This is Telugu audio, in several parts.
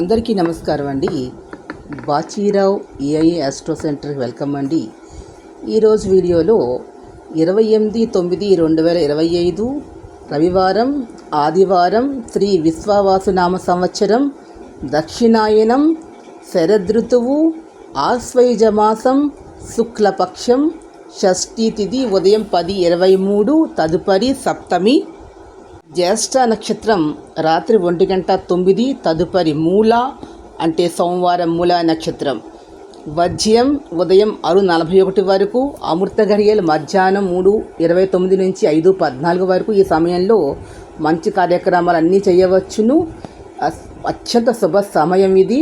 అందరికీ నమస్కారం అండి. బాచీరావు ఏఐ ఆస్ట్రో సెంటర్కి వెల్కమ్ అండి. ఈరోజు వీడియోలో ఇరవై ఎనిమిది తొమ్మిది రెండు వేల ఇరవై ఐదు రవివారం ఆదివారం శ్రీ విశ్వావాసునామ సంవత్సరం దక్షిణాయనం శరదృతువు ఆశ్వయుజమాసం శుక్లపక్షం షష్ఠీ తిథి ఉదయం పది ఇరవై మూడు తదుపరి సప్తమి జ్యేష్ఠ నక్షత్రం రాత్రి ఒంటి గంట తొమ్మిది తదుపరి మూల అంటే సోమవారం మూల నక్షత్రం. వజ్యం ఉదయం ఆరు నలభై ఒకటి వరకు అమృత ఘడియలు మధ్యాహ్నం మూడు ఇరవై తొమ్మిది నుంచి ఐదు పద్నాలుగు వరకు ఈ సమయంలో మంచి కార్యక్రమాలు అన్నీ చేయవచ్చును అత్యంత శుభ సమయం ఇది.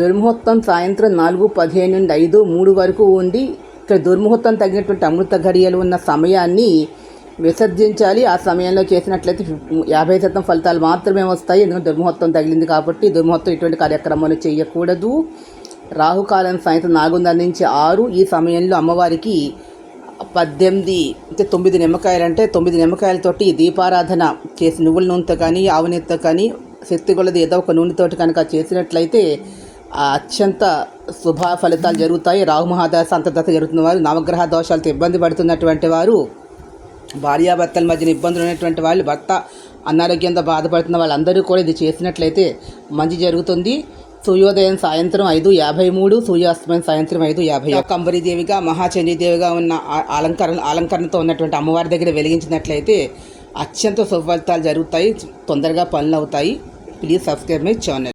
దుర్ముహూర్తం సాయంత్రం నాలుగు పదిహేను నుండి ఐదు మూడు వరకు ఉండి ఇక్కడ దుర్ముహూర్తం తగినటువంటి అమృత ఘడియలు ఉన్న సమయాన్ని విసర్జించాలి. ఆ సమయంలో చేసినట్లయితే యాభై శాతం ఫలితాలు మాత్రమే వస్తాయి. ఎందుకంటే దుర్ముహూర్తం తగిలింది కాబట్టి దుర్ముహూర్తం ఇటువంటి కార్యక్రమాలు చేయకూడదు. రాహుకాలం సాయంత్రం నాలుగున్నర నుంచి ఆరు. ఈ సమయంలో అమ్మవారికి పద్దెనిమిది అంటే తొమ్మిది నిమ్మకాయలు అంటే తొమ్మిది నిమ్మకాయలతోటి దీపారాధన చేసి నువ్వుల నూనెతో కానీ ఆవు నెయ్యితో కానీ శక్తి కొలది ఏదో ఒక నూనెతోటి కనుక చేసినట్లయితే ఆ అత్యంత శుభ ఫలితాలు జరుగుతాయి. రాహు మహాదశ అంతర్దశ జరుగుతున్న వారు నవగ్రహ దోషాలతో ఇబ్బంది పడుతున్నటువంటి వారు భార్యాభర్తల మధ్యన ఇబ్బందులు ఉన్నటువంటి వాళ్ళు భర్త అనారోగ్యంతో బాధపడుతున్న వాళ్ళందరూ కూడా ఇది చేసినట్లయితే మంచి జరుగుతుంది. సూర్యోదయం సాయంత్రం ఐదు యాభై మూడు సూర్యాస్తమయం సాయంత్రం ఐదు యాభై కంబరీదేవిగా మహాచండీదేవిగా ఉన్న అలంకరణ అలంకరణతో ఉన్నటువంటి అమ్మవారి దగ్గర వెలిగించినట్లయితే అత్యంత సుఫలితాలు జరుగుతాయి. తొందరగా పనులు అవుతాయి. Please subscribe my channel